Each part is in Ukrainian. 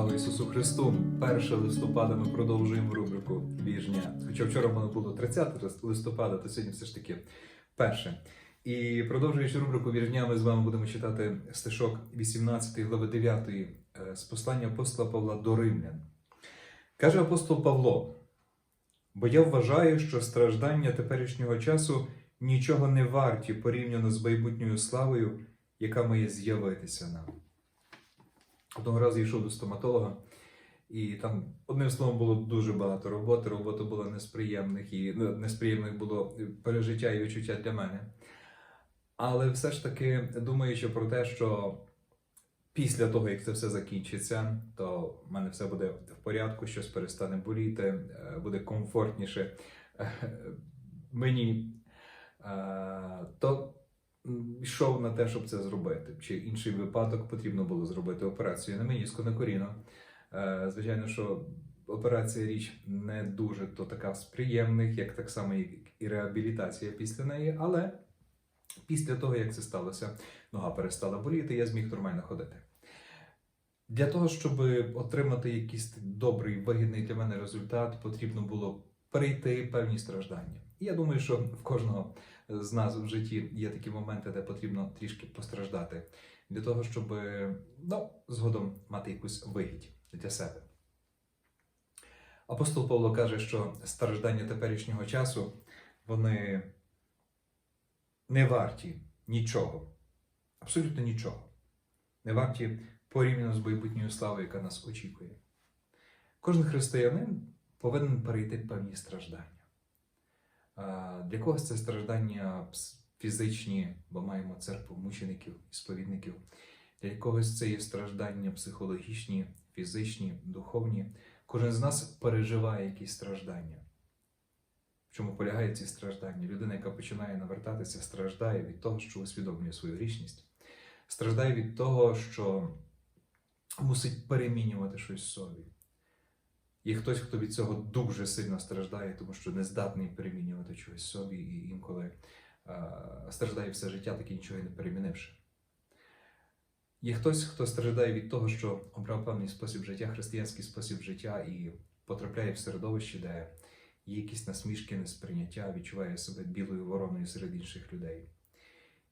Слава Ісусу Христу! 1 листопада ми продовжуємо рубрику Віжня. Хоча вчора воно було 30 листопада, то сьогодні все ж таки перше. І продовжуючи рубрику Віжня, ми з вами будемо читати стишок 18 глави 9 е, з послання апостола Павла до Римлян. Каже апостол Павло: бо я вважаю, що страждання теперішнього часу нічого не варті порівняно з майбутньою славою, яка має з'явитися нам. Одного разу йшов до стоматолога, і там, одним словом, було дуже багато роботи. Робота була не з приємних, і ну, не з приємних було пережиття і відчуття для мене. Але все ж таки, думаючи про те, що після того, як це все закінчиться, то в мене все буде в порядку, щось перестане боліти, е, буде комфортніше е, мені, е, то йшов на те, щоб це зробити. Чи інший випадок потрібно було зробити операцію на меніску на коріно. Е, Звичайно, що операція річ не дуже то така з приємних, як так само і реабілітація після неї, але після того, як це сталося, нога перестала боліти, я зміг нормально ходити. Для того, щоб отримати якийсь добрий, вигідний для мене результат, потрібно було перейти певні страждання. І я думаю, що в кожного з нас в житті є такі моменти, де потрібно трішки постраждати для того, щоб ну, згодом мати якусь вигідь для себе. Апостол Павло каже, що страждання теперішнього часу вони не варті нічого, абсолютно нічого. Не варті порівняно з майбутньою славою, яка нас очікує. Кожен християнин повинен перейти певні страждання. Для когось це страждання фізичні, бо маємо церкву мучеників і сповідників. Для когось це є страждання психологічні, фізичні, духовні. Кожен з нас переживає якісь страждання. В чому полягають ці страждання? Людина, яка починає навертатися, страждає від того, що усвідомлює свою грішність, страждає від того, що мусить перемінювати щось в собі. Є хтось, хто від цього дуже сильно страждає, тому що не здатний перемінювати в собі, і інколи е, страждає все життя, таки нічого не перемінивши. Є хтось, хто страждає від того, що обрав певний спосіб життя, християнський спосіб життя, і потрапляє в середовище, де є якісь насмішки, несприйняття, відчуває себе білою вороною серед інших людей.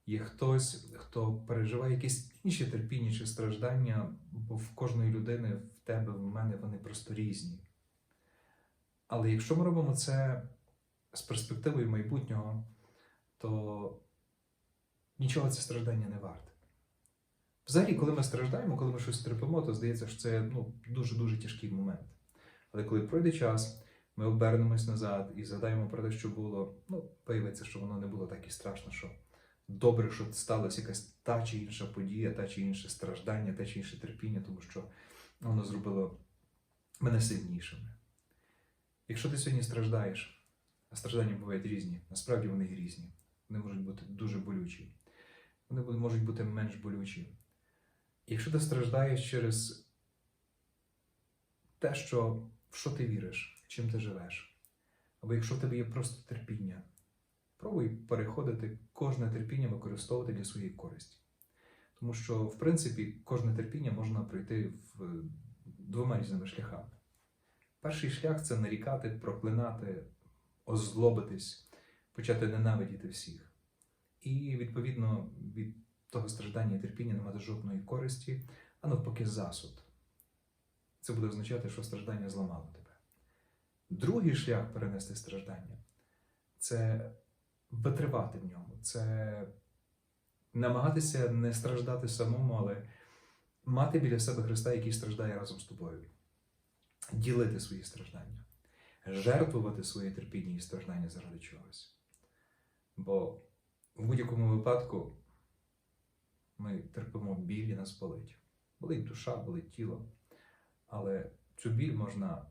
Є хтось, хто переживає якісь інші терпіння чи страждання, бо в кожної людини, в тебе, в мене вони просто різні. Але якщо ми робимо це з перспективою майбутнього, то нічого це страждання не варте. Взагалі, коли ми страждаємо, коли ми щось терпимо, то здається, що це ну, дуже-дуже тяжкий момент. Але коли пройде час, ми обернемось назад і згадаємо про те, що було, ну, виявиться, що воно не було так і страшно, що добре, що сталася якась та чи інша подія, та чи інше страждання, та чи інше терпіння, тому що воно зробило мене сильнішими. Якщо ти сьогодні страждаєш, а страждання бувають різні, насправді вони різні. Вони можуть бути дуже болючі, вони можуть бути менш болючі. Якщо ти страждаєш через те, що, в що ти віриш, чим ти живеш, або якщо в тебе є просто терпіння, пробуй переходити кожне терпіння використовувати для своєї користі. Тому що, в принципі, кожне терпіння можна пройти в е, двома різними шляхами. Перший шлях це нарікати, проклинати, озлобитись, почати ненавидіти всіх. І, відповідно, від того страждання і терпіння не мати жодної користі, а навпаки, засуд. Це буде означати, що страждання зламало тебе. Другий шлях перенести страждання це витривати в ньому, це намагатися не страждати самому, але мати біля себе Христа, який страждає разом з тобою, ділити свої страждання, жертвувати своє терпіння і страждання заради чогось. Бо в будь-якому випадку ми терпимо біль і нас болить. Болить душа, болить тіло. Але цю біль можна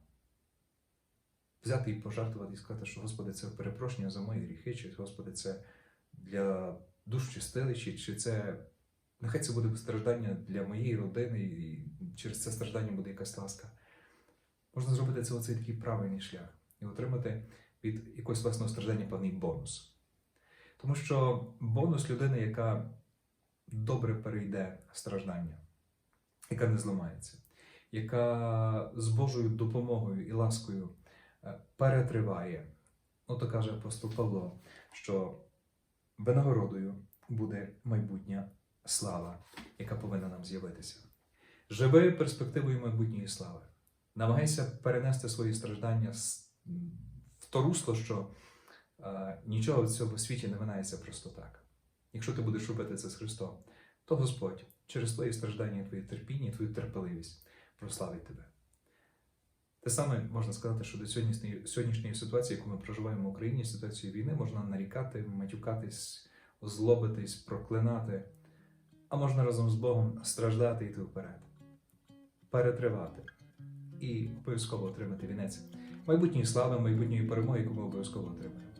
взяти і пожертвувати і сказати, що Господи, це перепрошення за мої гріхи, чи Господи, це для душ чистилищі, чи це нехай це буде страждання для моєї родини, і через це страждання буде якась ласка. Можна зробити це оцей такий правильний шлях і отримати від якогось власного страждання певний бонус. Тому що бонус людини, яка добре перейде страждання, яка не зламається. яка з Божою допомогою і ласкою перетриває. Ну, то каже апостол Павло, що винагородою буде майбутня слава, яка повинна нам з'явитися. Живи перспективою майбутньої слави. Намагайся перенести свої страждання в то русло, що е, нічого в цьому світі не минається просто так. Якщо ти будеш робити це з Христом, то Господь через твої страждання, твоє терпіння, твою терпеливість прославить тебе. Те саме можна сказати, що до сьогоднішньої, сьогоднішньої ситуації, яку ми проживаємо в Україні, ситуацію війни, можна нарікати, матюкатись, злобитись, проклинати, а можна разом з Богом страждати і йти вперед, перетривати і обов'язково отримати вінець майбутньої слави, майбутньої перемоги, яку ми обов'язково отримаємо.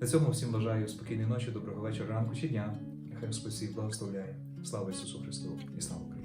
На цьому всім бажаю спокійної ночі, доброго вечора, ранку чи дня. Нехай Господь всіх благословляє. Слава Ісусу Христу і слава Україні!